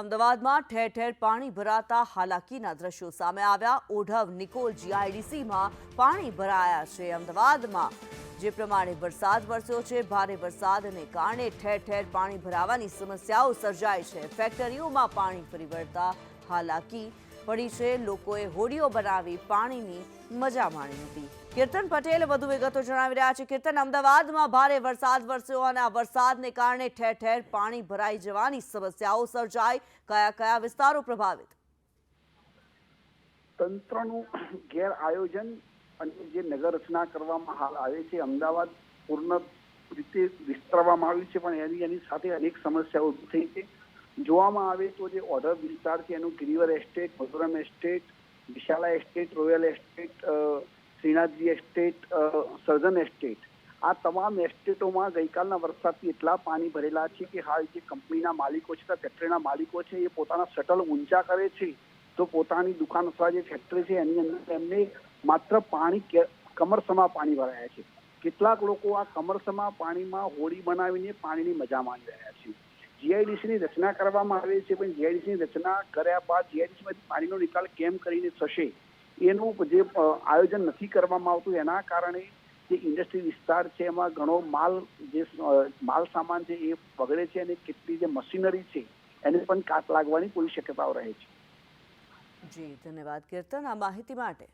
અમદાવાદમાં ઠેર ઠેર પાણી ભરાતા હાલાકીના દ્રશ્યો સામે આવ્યા. ઓઢવ નિકોલ જીઆઈડીસીમાં પાણી ભરાયા છે અમદાવાદમાં. જે પ્રમાણે વરસાદ વરસ્યો છે, ભારે વરસાદને કારણે ઠેર ઠેર પાણી ભરાવાની સમસ્યાઓ સર્જાય છે. ફેક્ટરીઓમાં પાણી ફરી વળતા હાલાકી પડી છે. લોકોએ હોડીઓ બનાવી પાણીની મજા માણી હતી. કીર્તન પટેલ વધુ વિગતો જણાવી રહ્યા છે. કીર્તન અમદાવાદમાં ભારે વરસાદ વરસ્યો અને આ વરસાદને કારણે ઠેર ઠેર પાણી ભરાઈ જવાની સમસ્યાઓ સર્જાઈ. કયા કયા વિસ્તારો પ્રભાવિત? તંત્રનું ગેર આયોજન અને જે નગર રચના કરવામાં હાલ આવે છે, અમદાવાદ પૂર્ણ રીતે વિસ્તરવામાં આવ્યું છે, પણ એની એની સાથે અનેક સમસ્યાઓ થઈ છે. જોવામાં આવે તો જે ઓર્ડર વિસ્તાર છે એનું Girivar estate Madhuram estate Vishala estate royal estate Shrinathji estate Sarjan estate આ તમામ એસ્ટેટોમાં ગઈકાલના વરસાદથી એટલા પાણી ભરેલા છે કે હાલ જે કંપનીના માલિકો છે ફેક્ટરીના માલિકો છે, એ પોતાના શટલ ઊંચા કરે છે. તો પોતાની દુકાન અથવા જે ફેક્ટરી છે, એની અંદર એમને માત્ર પાણી કમરસમાં પાણી ભરાયા છે. કેટલાક લોકો આ કમરસમાં પાણીમાં હોળી બનાવીને પાણીની મજા માણી રહ્યા છે જીઆઈડીસીની રચના કરવામાં આવે છે, પણ જીઆઈડીસીની રચના કર્યા બાદ જીઆઈડીસીમાંથી પાણીનો નિકાલ કેમ કરીને થશે, એનું જે આયોજન નથી કરવામાં આવતું, એના કારણે જે ઇન્ડસ્ટ્રી વિસ્તાર છે, એમાં ઘણો માલ જે માલ સામાન છે, એ બગડે છે અને કેટલી જે મશીનરી છે, એને પણ કાટ લાગવાની પૂરી શક્યતાઓ રહે છે. જી, ધન્યવાદ, કીર્તન, આ માહિતી માટે.